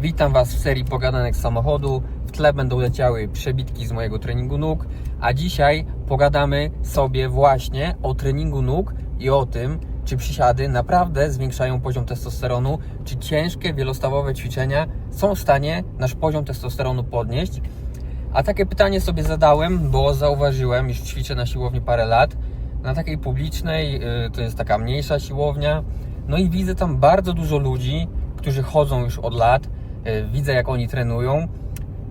Witam Was w serii Pogadanek samochodu. W tle będą leciały przebitki z mojego treningu nóg, a dzisiaj pogadamy sobie właśnie o treningu nóg i o tym, czy przysiady naprawdę zwiększają poziom testosteronu, czy ciężkie wielostawowe ćwiczenia są w stanie nasz poziom testosteronu podnieść. A takie pytanie sobie zadałem, bo zauważyłem, już ćwiczę na siłowni parę lat, na takiej publicznej, y, to jest taka mniejsza siłownia, no i widzę tam bardzo dużo ludzi, którzy chodzą już od lat, widzę jak oni trenują.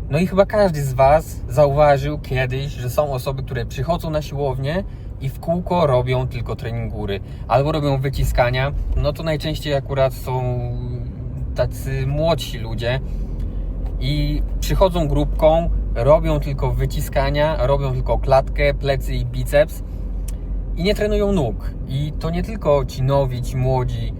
No i chyba każdy z Was zauważył kiedyś, że są osoby, które przychodzą na siłownię i w kółko robią tylko trening góry, albo robią wyciskania. No to najczęściej akurat są tacy młodsi ludzie, i przychodzą grupką, robią tylko wyciskania, robią tylko klatkę, plecy i biceps i nie trenują nóg. I to nie tylko ci nowi, ci młodzi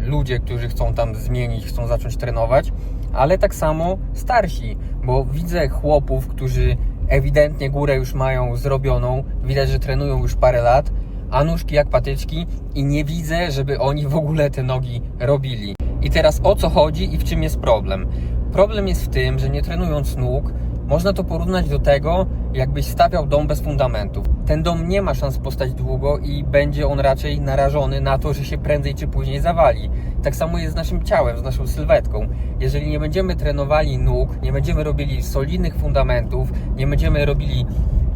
y, ludzie, którzy chcą tam zmienić, chcą zacząć trenować, ale tak samo starsi, bo widzę chłopów, którzy ewidentnie górę już mają zrobioną, widać, że trenują już parę lat, a nóżki jak patyczki i nie widzę, żeby oni w ogóle te nogi robili. I teraz o co chodzi i w czym jest problem? Problem jest w tym, że nie trenując nóg, można to porównać do tego, jakbyś stawiał dom bez fundamentów. Ten dom nie ma szans postać długo i będzie on raczej narażony na to, że się prędzej czy później zawali. Tak samo jest z naszym ciałem, z naszą sylwetką. Jeżeli nie będziemy trenowali nóg, nie będziemy robili solidnych fundamentów, nie będziemy robili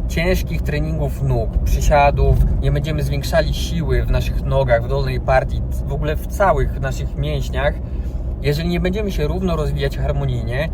ciężkich treningów nóg, przysiadów, nie będziemy zwiększali siły w naszych nogach, w dolnej partii, w ogóle w całych naszych mięśniach, jeżeli nie będziemy się równo rozwijać harmonijnie,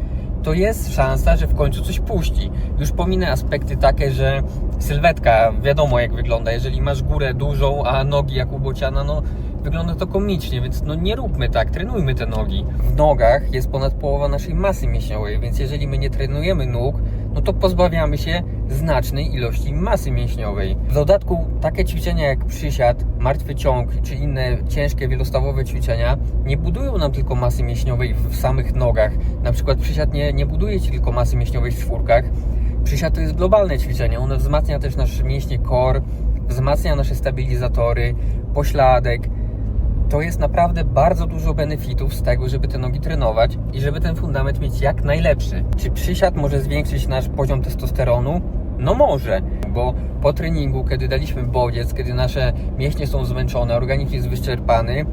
to jest szansa, że w końcu coś puści. Już pominę aspekty takie, że sylwetka wiadomo jak wygląda. Jeżeli masz górę dużą, a nogi jak u bociana, no wygląda to komicznie, więc no nie róbmy tak, trenujmy te nogi. W nogach jest ponad połowa naszej masy mięśniowej, więc jeżeli my nie trenujemy nóg, no to pozbawiamy się znacznej ilości masy mięśniowej. W dodatku takie ćwiczenia jak przysiad, martwy ciąg czy inne ciężkie wielostawowe ćwiczenia nie budują nam tylko masy mięśniowej w samych nogach. Na przykład przysiad nie, nie buduje ci tylko masy mięśniowej w czwórkach. Przysiad to jest globalne ćwiczenie, ono wzmacnia też nasze mięśnie core, wzmacnia nasze stabilizatory, pośladek, to jest naprawdę bardzo dużo benefitów z tego, żeby te nogi trenować i żeby ten fundament mieć jak najlepszy. Czy przysiad może zwiększyć nasz poziom testosteronu? No może, bo po treningu, kiedy daliśmy bodziec, kiedy nasze mięśnie są zmęczone, organizm jest wyczerpany,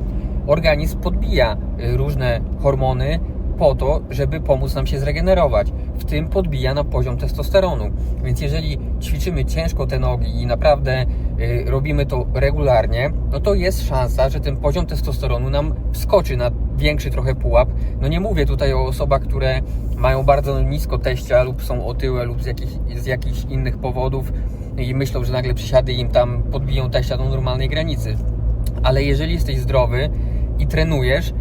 organizm podbija y, różne hormony po to, żeby pomóc nam się zregenerować. W tym podbija na poziom testosteronu. Więc jeżeli ćwiczymy ciężko te nogi i naprawdę y, robimy to regularnie, no to jest szansa, że ten poziom testosteronu nam wskoczy na większy trochę pułap. No nie mówię tutaj o osobach, które mają bardzo nisko teścia lub są otyłe lub z z jakichś innych powodów i myślą, że nagle przysiady im tam podbiją teścia do normalnej granicy. Ale jeżeli jesteś zdrowy i trenujesz,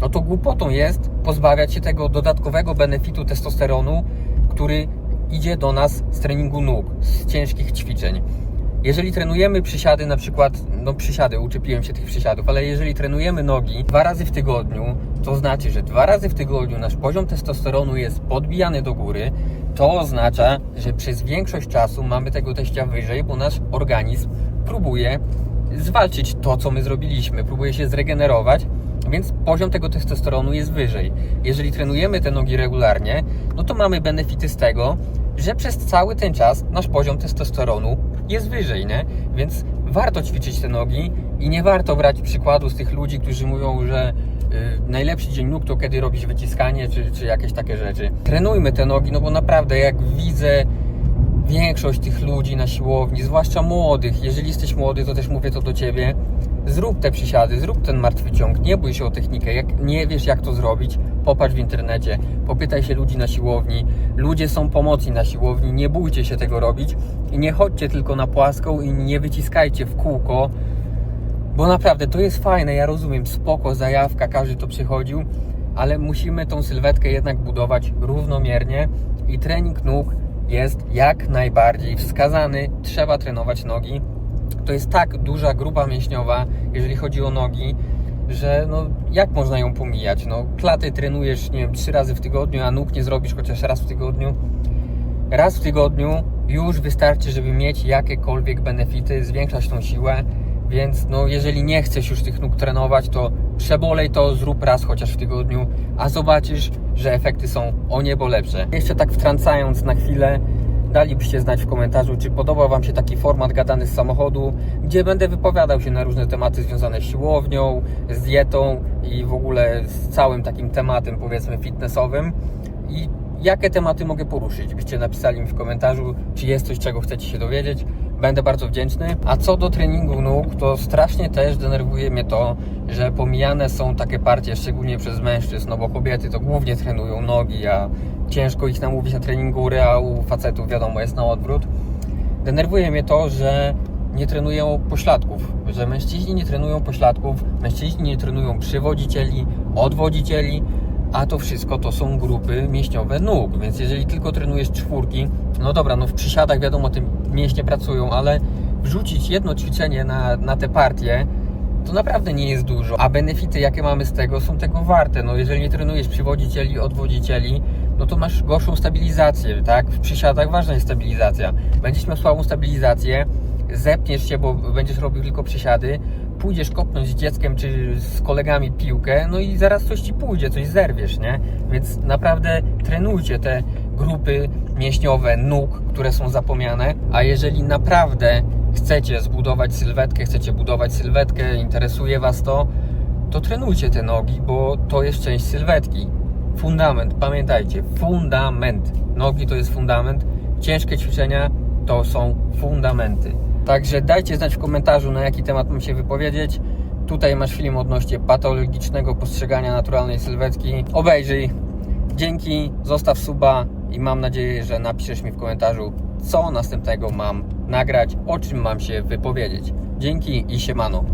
no to głupotą jest pozbawiać się tego dodatkowego benefitu testosteronu, który idzie do nas z treningu nóg, z ciężkich ćwiczeń. Jeżeli trenujemy przysiady, na przykład, no przysiady, uczepiłem się tych przysiadów, ale jeżeli trenujemy nogi dwa razy w tygodniu, to znaczy, że dwa razy w tygodniu nasz poziom testosteronu jest podbijany do góry, to oznacza, że przez większość czasu mamy tego teścia wyżej, bo nasz organizm próbuje zwalczyć to, co my zrobiliśmy, próbuje się zregenerować, więc poziom tego testosteronu jest wyżej. Jeżeli trenujemy te nogi regularnie, no to mamy benefity z tego, że przez cały ten czas nasz poziom testosteronu jest wyżej, nie? Więc warto ćwiczyć te nogi i nie warto brać przykładu z tych ludzi, którzy mówią, że y, najlepszy dzień nóg to kiedy robisz wyciskanie czy, czy jakieś takie rzeczy. Trenujmy te nogi, no bo naprawdę jak widzę większość tych ludzi na siłowni, zwłaszcza młodych, jeżeli jesteś młody, to też mówię to do Ciebie, zrób te przysiady, zrób ten martwy ciąg, nie bój się o technikę, jak nie wiesz jak to zrobić, popatrz w internecie, popytaj się ludzi na siłowni, ludzie są pomocni na siłowni, nie bójcie się tego robić i nie chodźcie tylko na płaską i nie wyciskajcie w kółko, bo naprawdę to jest fajne, ja rozumiem, spoko, zajawka, każdy to przychodził, ale musimy tą sylwetkę jednak budować równomiernie i trening nóg jest jak najbardziej wskazany. Trzeba trenować nogi. To jest tak duża grupa mięśniowa, jeżeli chodzi o nogi, że no jak można ją pomijać? No klaty trenujesz, nie wiem, trzy razy w tygodniu, a nóg nie zrobisz chociaż raz w tygodniu. Raz w tygodniu już wystarczy, żeby mieć jakiekolwiek benefity, zwiększać tą siłę, Więc no, jeżeli nie chcesz już tych nóg trenować, to przebolej to, zrób raz chociaż w tygodniu, a zobaczysz, że efekty są o niebo lepsze. Jeszcze tak wtrącając na chwilę, dalibyście znać w komentarzu, czy podoba Wam się taki format gadany z samochodu, gdzie będę wypowiadał się na różne tematy związane z siłownią, z dietą i w ogóle z całym takim tematem, powiedzmy, fitnessowym. I jakie tematy mogę poruszyć? Byście napisali mi w komentarzu, czy jest coś, czego chcecie się dowiedzieć. Będę bardzo wdzięczny. A co do treningu nóg, to strasznie też denerwuje mnie to, że pomijane są takie partie, szczególnie przez mężczyzn, no bo kobiety to głównie trenują nogi, a ciężko ich namówić na trening góry, a u facetów wiadomo jest na odwrót. Denerwuje mnie to, że nie trenują pośladków, że mężczyźni nie trenują pośladków, mężczyźni nie trenują przywodzicieli, odwodzicieli, a to wszystko to są grupy mięśniowe nóg, więc jeżeli tylko trenujesz czwórki, no dobra, no w przysiadach wiadomo, te mięśnie pracują, ale wrzucić jedno ćwiczenie na, na te partie, to naprawdę nie jest dużo, a benefity jakie mamy z tego są tego warte, no jeżeli nie trenujesz przywodzicieli, odwodzicieli, no to masz gorszą stabilizację, tak? W przysiadach ważna jest stabilizacja. Będziesz miał słabą stabilizację, zepniesz się, bo będziesz robił tylko przysiady, pójdziesz kopnąć z dzieckiem czy z kolegami piłkę, no i zaraz coś ci pójdzie, coś zerwiesz, nie? Więc naprawdę trenujcie te grupy mięśniowe nóg, które są zapomniane, a jeżeli naprawdę chcecie zbudować sylwetkę, chcecie budować sylwetkę, interesuje Was to, to trenujcie te nogi, bo to jest część sylwetki. Fundament, pamiętajcie, fundament. Nogi to jest fundament. Ciężkie ćwiczenia to są fundamenty. Także dajcie znać w komentarzu, na jaki temat mam się wypowiedzieć. Tutaj masz film odnośnie patologicznego postrzegania naturalnej sylwetki. Obejrzyj. Dzięki, zostaw suba i mam nadzieję, że napiszesz mi w komentarzu, co następnego mam nagrać, o czym mam się wypowiedzieć. Dzięki i siemano.